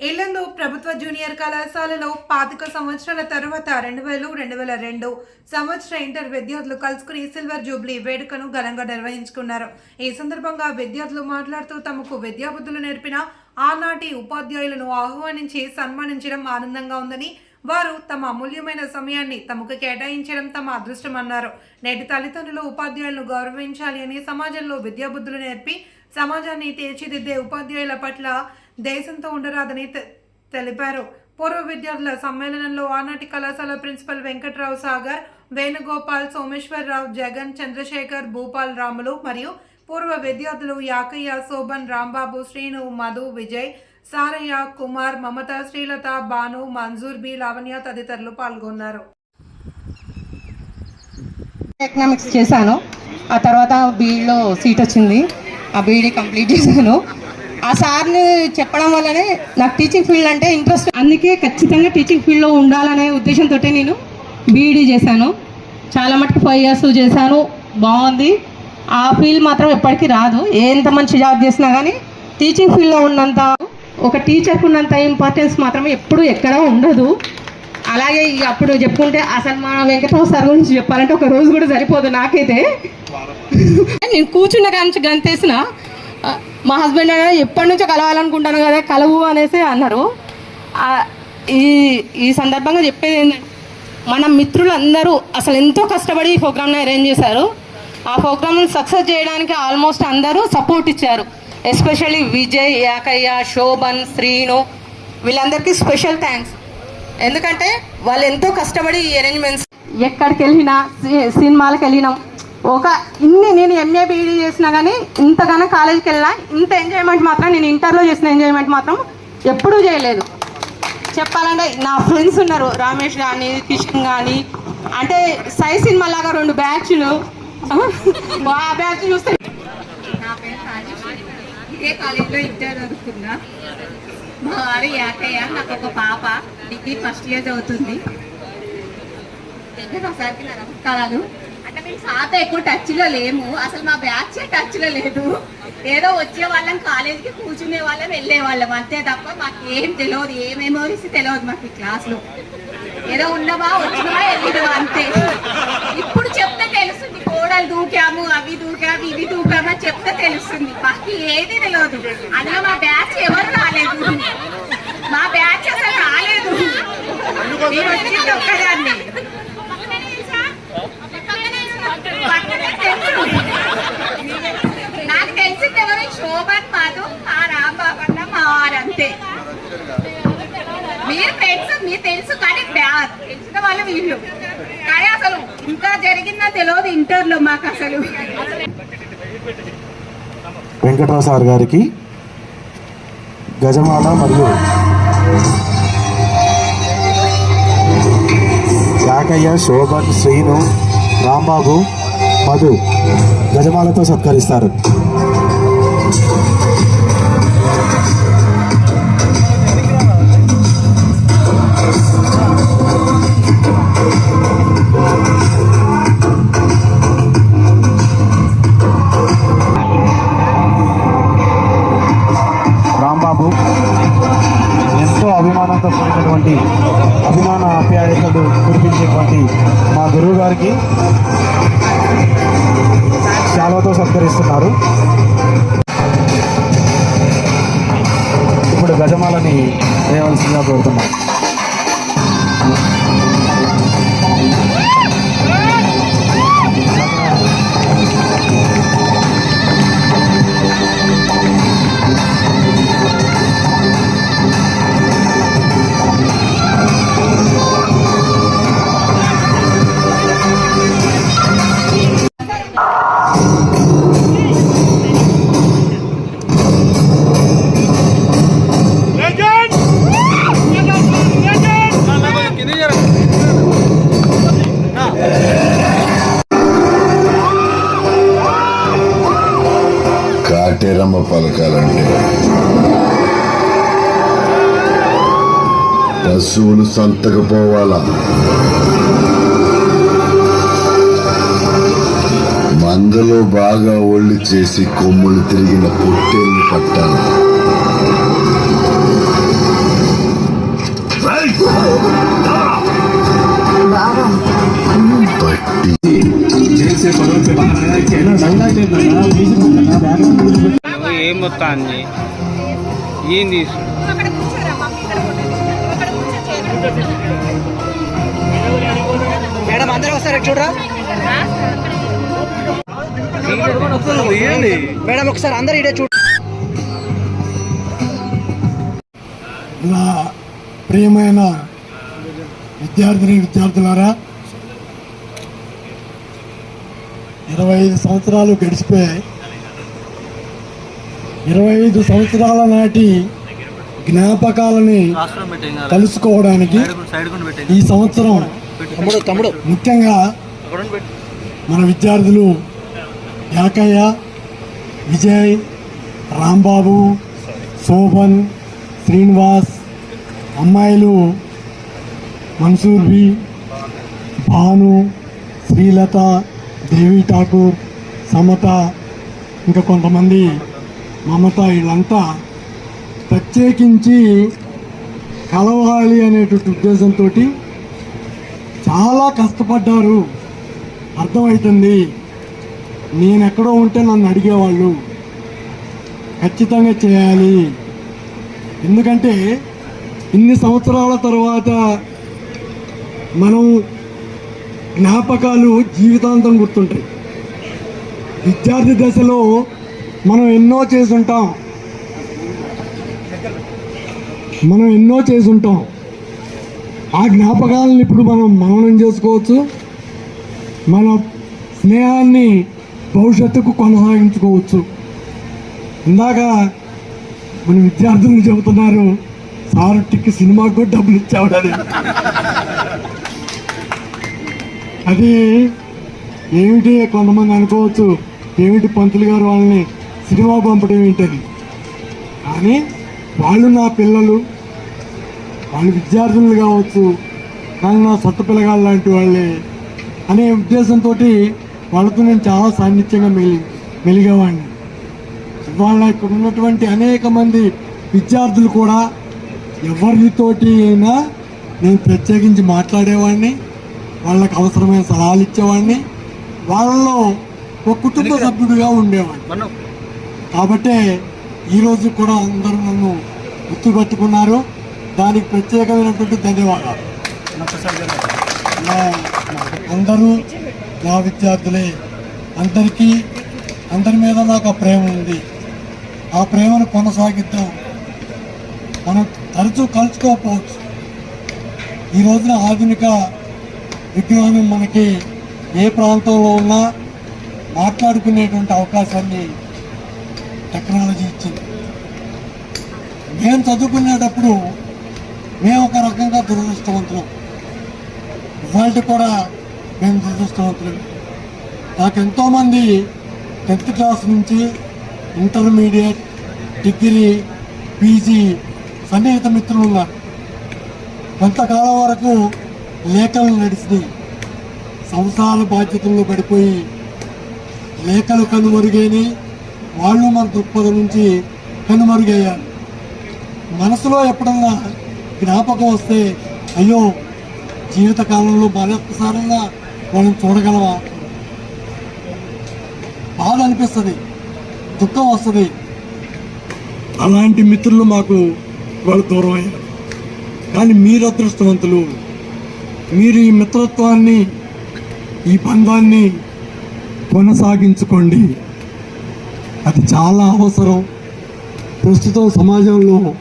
ఇళ్ళందు ప్రభుత్వ జూనియర్ కళాశాలలో పాతిక సంవత్సరాల తర్వాత రెండు వేలు రెండు వేల రెండు సంవత్సర ఇంటర్ విద్యార్థులు కలుసుకుని సిల్వర్ జూబ్లీ వేడుకను ఘనంగా నిర్వహించుకున్నారు. ఈ సందర్భంగా విద్యార్థులు మాట్లాడుతూ తమకు విద్యాబుద్ధులు నేర్పిన ఆనాటి ఉపాధ్యాయులను ఆహ్వానించి సన్మానించడం ఆనందంగా ఉందని వారు తమ అమూల్యమైన సమయాన్ని తమకు కేటాయించడం తమ అదృష్టమన్నారు. నేటి తల్లిదండ్రులు ఉపాధ్యాయులను గౌరవించాలి అని సమాజంలో విద్యాబుద్ధులు నేర్పి సమాజాన్ని తీర్చిదిద్దే ఉపాధ్యాయుల పట్ల దేశంతో ఉండరాదని తె- తెలిపారు. పూర్వ విద్యార్థుల సమ్మేళనంలో ఆనాటి కళాశాల ప్రిన్సిపల్ వెంకట్రావు సాగర్ వేణుగోపాల్ సోమేశ్వరరావు జగన్ చంద్రశేఖర్ భూపాల్ రాములు మరియు పూర్వ విద్యార్థులు యాకయ్య శోభన్ రాంబాబు శ్రీను మధు విజయ్ సారయ్య కుమార్ మమత శ్రీలత భాను మంజూర్ బి లావణ్య తదితరులు పాల్గొన్నారు. ఎకనామిక్స్ చేశాను. ఆ తర్వాత బీఈడీలో సీట్ వచ్చింది. ఆ బీఈడీ కంప్లీట్ చేశాను. ఆ సార్ని చెప్పడం వల్లనే నాకు టీచింగ్ ఫీల్డ్ అంటే ఇంట్రెస్ట్ అందుకే ఖచ్చితంగా టీచింగ్ ఫీల్డ్లో ఉండాలనే ఉద్దేశంతో నేను బీఈడీ చేశాను. చాలా మటుకు ఫైవ్ ఇయర్స్ చేశాను. బాగుంది. ఆ ఫీల్డ్ మాత్రం ఎప్పటికీ రాదు. ఎంత మంచి జాబ్ చేసినా కానీ టీచింగ్ ఫీల్డ్లో ఉన్నంత ఒక టీచర్కి ఉన్నంత ఇంపార్టెన్స్ మాత్రం ఎప్పుడు ఎక్కడ ఉండదు. అలాగే ఇక అప్పుడు చెప్పుకుంటే అసలు మా వెంకటరావు సార్ గురించి చెప్పాలంటే ఒక రోజు కూడా సరిపోదు నాకైతే. నేను కూర్చున్న కాంచి గంతేసిన. మా హస్బెండ్ అనేది ఎప్పటి నుంచో కలవాలనుకుంటాను కదా కలవు అనేసి అన్నారు. ఈ ఈ సందర్భంగా చెప్పేది ఏంటంటే మన మిత్రులందరూ అసలు ఎంతో కష్టపడి ఈ ప్రోగ్రామ్ని అరేంజ్ చేశారు. ఆ ప్రోగ్రామ్ని సక్సెస్ చేయడానికి ఆల్మోస్ట్ అందరూ సపోర్ట్ ఇచ్చారు. ఎస్పెషల్లీ విజయ్ యాకయ్య శోభన్ శ్రీను వీళ్ళందరికీ స్పెషల్ థ్యాంక్స్. ఎందుకంటే వాళ్ళు ఎంతో కష్టపడి ఈ అరేంజ్మెంట్స్ ఎక్కడికి వెళ్ళినా సి- సినిమాలకు వెళ్ళినాం ఒక ఇన్ని నేను ఎంఏ బీఈడీ చేసినా కానీ ఇంతగానో కాలేజీకి వెళ్ళినా ఇంత ఎంజాయ్మెంట్ మాత్రం నేను ఇంటర్లో చేసిన ఎంజాయ్మెంట్ మాత్రం ఎప్పుడూ చేయలేదు. చెప్పాలంటే నా ఫ్రెండ్స్ ఉన్నారు రమేష్ కానీ కిషన్ కానీ అంటే సై సినిమా లాగా రెండు బ్యాచ్లు. ఆ బ్యాచ్ చూస్తే నా పేరు ఇదే కాలేజీలో ఇంటర్ మా వారు యాకయ్య నాకు ఒక పాప డిగ్రీ ఫస్ట్ ఇయర్ చదువుతుంది. ఒకసారికి నా నమస్కారాలు సాతో ఎక్కువ టచ్లో లేము. అసలు మా బ్యాచ్ టచ్లో లేదు. ఏదో వచ్చే వాళ్ళం కాలేజీకి కూర్చునే వాళ్ళం వెళ్ళే వాళ్ళం. అంతే తప్ప మాకు ఏం తెలియదు ఏ మెమోరీస్ తెలియదు మాకు ఈ క్లాస్లో ఏదో ఉన్నవా వచ్చినవా వెళ్ళినవా అంతే. ఇప్పుడు చెప్తే తెలుస్తుంది. కోడలు దూకాము అవి దూకాము ఇవి దూకాము అని చెప్తే తెలుస్తుంది. మాకు ఏది తెలియదు అందులో మా బ్యాచ్ ఎవరు రాలేదు. మా బ్యాచ్ అసలు రాలేదు. నేను వచ్చింది ఒక్కదాన్ని. నాకు తెలిసింది ఎవరు శోభన్ మాధు ఆ రాంబాబు అన్న మా వారంతే మీరు ఫ్రెండ్స్ మీరు తెలుసు కానీ తెలిసిన వాళ్ళు వీళ్ళు. కానీ అసలు ఇంకా జరిగిందా తెలియదు ఇంటర్లో మాకు అసలు. వెంకటరావు సార్ గారికి గజమాల మరియు శాఖయ్య శోభన్ శ్రీను రాంబాబు మధు గజమాలతో సత్కరిస్తారు. అభిమానంతో అభిమాన ఆప్యాయతలు కురిపించేటువంటి మా గురువు గారికి శాలతో సత్కరిస్తున్నారు. ఇప్పుడు గజమాలని వేయవలసిందిగా కోరుతున్నాం. నామమ పలకాలంటే. పశువులు సంతకపోవాలా? మందలో బాగా ఒళ్ళు చేసి కొమ్ములు తిరిగిన పొట్టేళ్ళు పట్టాలి. పట్టి కూర్చో. చైర్లో మేడం అందరూ వస్తారు? చూడరా? మేడం ఒకసారి అందరు ఇడే చూడ. నా ప్రియమైన విద్యార్థిని విద్యార్థులారా ఇరవై ఐదు సంవత్సరాలు గడిచిపోయాయి. ఇరవై ఐదు సంవత్సరాల నాటి జ్ఞాపకాలని కలుసుకోవడానికి ఈ సంవత్సరం ముఖ్యంగా మన విద్యార్థులు యాకయ్య విజయ్ రాంబాబు శోభన్ శ్రీనివాస్ అమ్మాయిలు మన్సూర్ బి భాను శ్రీలత దేవి ఠాకూర్ సమత ఇంకా కొంతమంది మమత వీళ్ళంతా ప్రత్యేకించి కలవాలి అనేటువంటి ఉద్దేశంతో చాలా కష్టపడ్డారు. అర్థమవుతుంది నేను ఎక్కడో ఉంటే నన్ను అడిగేవాళ్ళు. ఖచ్చితంగా చేయాలి. ఎందుకంటే ఇన్ని సంవత్సరాల తర్వాత మనం జ్ఞాపకాలు జీవితాంతం గుర్తుంటాయి. విద్యార్థి దశలో మనం ఎన్నో చేసుంటాం. మనం ఎన్నో చేసుంటాం. ఆ జ్ఞాపకాలను ఇప్పుడు మనం మననం చేసుకోవచ్చు. మన స్నేహాన్ని భవిష్యత్తుకు కొనసాగించుకోవచ్చు. ఇందాక మన విద్యార్థులు చెబుతున్నారు సార్ సినిమాకు కూడా డబ్బులు ఇచ్చాడు అది ఏమిటి కొంతమంది అనుకోవచ్చు ఏమిటి పంతులు గారు వాళ్ళని సినిమా పంపడం ఏంటని కానీ వాళ్ళు నా పిల్లలు వాళ్ళు విద్యార్థులు కావచ్చు కానీ నా సొంత పిల్లగాళ్ళు లాంటి వాళ్ళే అనే ఉద్దేశంతో వాళ్ళతో నేను చాలా సాన్నిధ్యంగా మెలి మెలిగేవాడిని. వాళ్ళ ఇక్కడ ఉన్నటువంటి అనేక మంది విద్యార్థులు కూడా ఎవరితోటి అయినా నేను ప్రత్యేకించి మాట్లాడేవాడిని వాళ్ళకి అవసరమైన సలహాలు ఇచ్చేవాడిని వాళ్ళలో ఒక కుటుంబ సభ్యుడిగా ఉండేవాడిని. కాబట్టే ఈరోజు కూడా అందరూ నన్ను గుర్తుపెట్టుకున్నారు. దానికి ప్రత్యేకమైనటువంటి ధన్యవాదాలు. అందరూ నా విద్యార్థులే అందరికీ అందరి మీద నాకు ఆ ప్రేమ ఉంది. ఆ ప్రేమను కొనసాగిద్దాం. మనం తరచూ కలుసుకోకపోవచ్చు. ఈ రోజున ఆధునిక విజ్ఞానం మనకి ఏ ప్రాంతంలో ఉన్నా మాట్లాడుకునేటువంటి అవకాశాన్ని టెక్నాలజీ ఇచ్చింది. మేము చదువుకునేటప్పుడు మేము ఒక రకంగా దురదృష్టవంతులం. ఇవాళ కూడా మేము దురదృష్టవంతులం. నాకు ఎంతోమంది టెన్త్ క్లాస్ నుంచి ఇంటర్మీడియట్ డిగ్రీ పీజీ సన్నిహిత మిత్రులు ఉన్నారు. కొంతకాలం వరకు లేఖలు నడిచినాయి. సంసార బాధ్యతల్లో పడిపోయి లేఖలు కనుమరుగైనవి వాళ్ళు మన దృక్పథం నుంచి కనుమరుగయ్యారు. మనసులో ఎప్పుడన్నా జ్ఞాపకం వస్తే అయ్యో జీవితకాలంలో మరొకసారంగా మనం చూడగలవా? బాధ అనిపిస్తుంది దుఃఖం వస్తుంది. అలాంటి మిత్రులు మాకు వాళ్ళు దూరం అయ్యారు కానీ మీరు అదృష్టవంతులు. మీరు ఈ మిత్రత్వాన్ని ఈ బంధాన్ని కొనసాగించుకోండి. అది చాలా అవసరం. ప్రస్తుతం సమాజంలో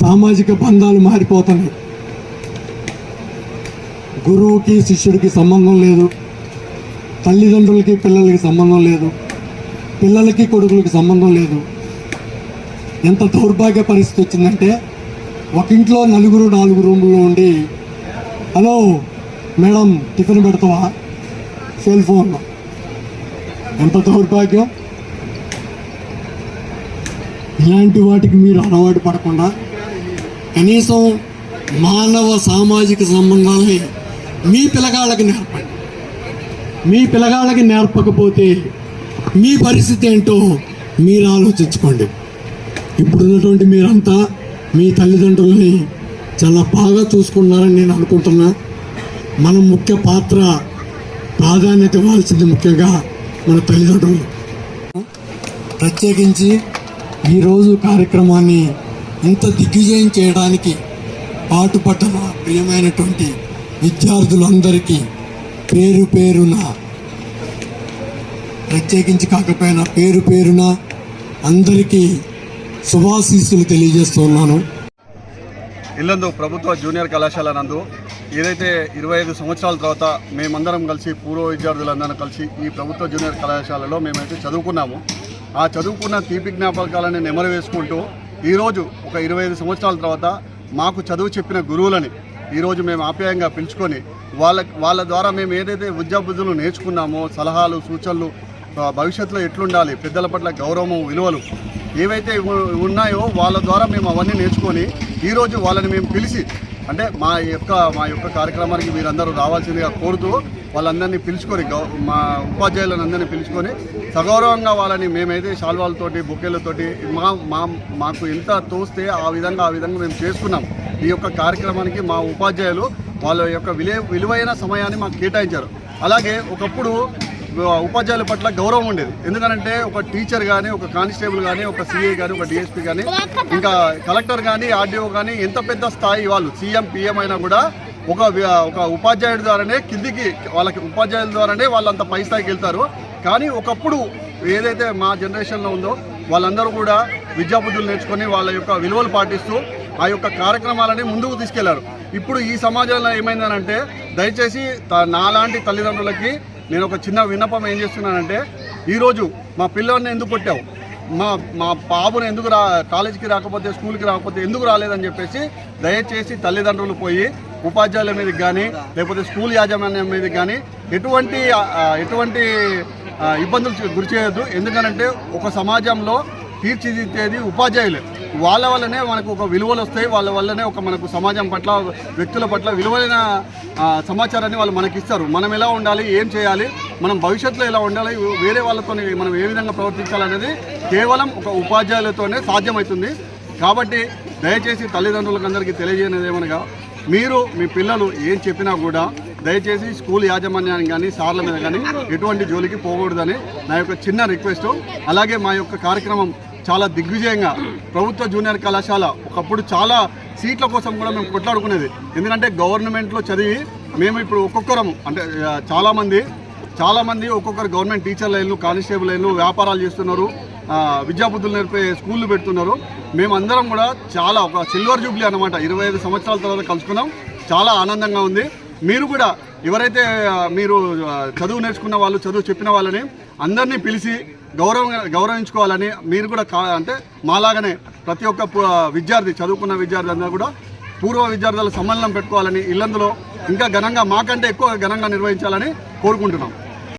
సామాజిక బంధాలు మారిపోతున్నాయి. గురువుకి శిష్యుడికి సంబంధం లేదు. తల్లిదండ్రులకి పిల్లలకి సంబంధం లేదు. పిల్లలకి కొడుకులకి సంబంధం లేదు. ఎంత దౌర్భాగ్య పరిస్థితి వచ్చిందంటే ఒక ఇంట్లో నలుగురు నాలుగు రూముల్లో ఉండి హలో మేడం టిఫిన్ పెడతావా? Cell phone. ఎంత దౌర్భాగ్యం. ఇలాంటి వాటికి మీరు అలవాటు పడకుండా కనీసం మానవ సామాజిక సంబంధాలని మీ పిల్లగాళ్ళకి నేర్పండి. మీ పిల్లగాళ్ళకి నేర్పకపోతే మీ పరిస్థితి ఏంటో మీరు ఆలోచించుకోండి. ఇప్పుడున్నటువంటి మీరంతా మీ తల్లిదండ్రుల్ని చాలా బాగా చూసుకున్నారని నేను అనుకుంటున్నా. మనం ముఖ్య పాత్ర ప్రాధాన్యత ఇవ్వాల్సింది ముఖ్యంగా మన తల్లిదండ్రులు. ప్రత్యేకించి ఈరోజు కార్యక్రమాన్ని ఇంత దిగ్విజయం చేయడానికి పాటుపట్టన ప్రియమైనటువంటి విద్యార్థులందరికీ పేరు పేరున ప్రత్యేకించి కాకపోయినా పేరు పేరున అందరికీ శుభాశీస్సులు తెలియజేస్తున్నాను. ఇల్లందు ప్రభుత్వ జూనియర్ కళాశాల నందు ఏదైతే ఇరవై ఐదు సంవత్సరాల తర్వాత మేమందరం కలిసి పూర్వ విద్యార్థులందరం కలిసి ఈ ప్రభుత్వ జూనియర్ కళాశాలలో మేమైతే చదువుకున్నాము. ఆ చదువుకున్న తీపి జ్ఞాపకాలని నెమరు వేసుకుంటూ ఈరోజు ఒక ఇరవై ఐదు సంవత్సరాల తర్వాత మాకు చదువు చెప్పిన గురువులని ఈరోజు మేము ఆప్యాయంగా పిలుచుకొని వాళ్ళ వాళ్ళ ద్వారా మేము ఏదైతే విద్యాబుద్ధులు నేర్చుకున్నామో సలహాలు సూచనలు భవిష్యత్తులో ఎట్లుండాలి పెద్దల పట్ల గౌరవము విలువలు ఏవైతే ఉన్నాయో వాళ్ళ ద్వారా మేము అవన్నీ నేర్చుకొని ఈరోజు వాళ్ళని మేము పిలిచి అంటే మా యొక్క మా యొక్క కార్యక్రమానికి మీరందరూ రావాల్సిందిగా కోరుతూ వాళ్ళందరినీ పిలుచుకొని గౌ మా ఉపాధ్యాయులందరినీ పిలుచుకొని సగౌరవంగా వాళ్ళని మేమైతే శాల్వాలతోటి బొకేలతోటి మా మా మాకు ఎంత తోస్తే ఆ విధంగా ఆ విధంగా మేము చేసుకున్నాం. ఈ యొక్క కార్యక్రమానికి మా ఉపాధ్యాయులు వాళ్ళ యొక్క విలే విలువైన సమయాన్ని మాకు కేటాయించారు. అలాగే ఒకప్పుడు ఉపాధ్యాయుల పట్ల గౌరవం ఉండేది. ఎందుకంటే ఒక టీచర్ కానీ ఒక కానిస్టేబుల్ కానీ ఒక సిఐ కానీ ఒక డిఎస్పీ కానీ ఇంకా కలెక్టర్ కానీ ఆర్డీఓ కానీ ఎంత పెద్ద స్థాయి వాళ్ళు సీఎం పిఎం అయినా కూడా ఒక ఒక ఉపాధ్యాయుడి ద్వారానే కిందికి వాళ్ళకి ఉపాధ్యాయుల ద్వారానే వాళ్ళంత పై స్థాయికి వెళ్తారు. కానీ ఒకప్పుడు ఏదైతే మా జనరేషన్లో ఉందో వాళ్ళందరూ కూడా విద్యాబుద్ధులు నేర్చుకొని వాళ్ళ యొక్క విలువలు పాటిస్తూ ఆ యొక్క కార్యక్రమాలని ముందుకు తీసుకెళ్ళారు. ఇప్పుడు ఈ సమాజంలో ఏమైందనంటే దయచేసి నాలాంటి తల్లిదండ్రులకి నేను ఒక చిన్న విన్నపం ఏం చేస్తున్నానంటే ఈరోజు మా పిల్లల్ని ఎందుకు కొట్టావు? మా మా బాబుని ఎందుకు రా కాలేజీకి రాకపోతే స్కూల్కి రాకపోతే ఎందుకు రాలేదని చెప్పేసి దయచేసి తల్లిదండ్రులు పోయి ఉపాధ్యాయుల మీదకి కానీ లేకపోతే స్కూల్ యాజమాన్యం మీద కానీ ఎటువంటి ఎటువంటి ఇబ్బందులు గురి చేయొద్దు. ఎందుకనంటే ఒక సమాజంలో తీర్చిదిద్దేది ఉపాధ్యాయులే. వాళ్ళ వల్లనే మనకు ఒక విలువలు వస్తాయి వాళ్ళ వల్లనే ఒక మనకు సమాజం పట్ల వ్యక్తుల పట్ల విలువైన సమాచారాన్ని వాళ్ళు మనకి ఇస్తారు మనం ఎలా ఉండాలి ఏం చేయాలి మనం భవిష్యత్తులో ఎలా ఉండాలి వేరే వాళ్ళతో మనం ఏ విధంగా ప్రవర్తించాలనేది కేవలం ఒక ఉపాధ్యాయులతోనే సాధ్యమవుతుంది. కాబట్టి దయచేసి తల్లిదండ్రులకు అందరికీ తెలియజేయనిది ఏమనగా మీరు మీ పిల్లలు ఏం చెప్పినా కూడా దయచేసి స్కూల్ యాజమాన్యాన్ని కానీ సార్ల మీద కానీ ఎటువంటి జోలికి పోకూడదని నా యొక్క చిన్న రిక్వెస్ట్. అలాగే మా యొక్క కార్యక్రమం చాలా దిగ్విజయంగా ప్రభుత్వ జూనియర్ కళాశాల ఒకప్పుడు చాలా సీట్ల కోసం కూడా మేము కొట్లాడుకునేది. ఎందుకంటే గవర్నమెంట్లో చదివి మేము ఇప్పుడు ఒక్కొక్కరం అంటే చాలామంది చాలామంది ఒక్కొక్కరు గవర్నమెంట్ టీచర్ లైన్లు కానిస్టేబుల్ లైన్లు వ్యాపారాలు చేస్తున్నారు విద్యాబుద్ధులు నేర్పే స్కూళ్ళు పెడుతున్నారు. మేమందరం కూడా చాలా ఒక సిల్వర్ జూబ్లీ అనమాట ఇరవై ఐదు సంవత్సరాల తర్వాత కలుసుకున్నాం. చాలా ఆనందంగా ఉంది. మీరు కూడా ఎవరైతే మీరు చదువు నేర్చుకున్న వాళ్ళు చదువు చెప్పిన వాళ్ళని అందరినీ పిలిచి గౌరవంగా గౌరవించుకోవాలని మీరు కూడా కా అంటే మాలాగానే ప్రతి ఒక్క విద్యార్థి చదువుకున్న విద్యార్థి అందరూ కూడా పూర్వ విద్యార్థుల సమ్మేళనం పెట్టుకోవాలని ఇల్లందులో ఇంకా ఘనంగా మాకంటే ఎక్కువ ఘనంగా నిర్వహించాలని కోరుకుంటున్నాం.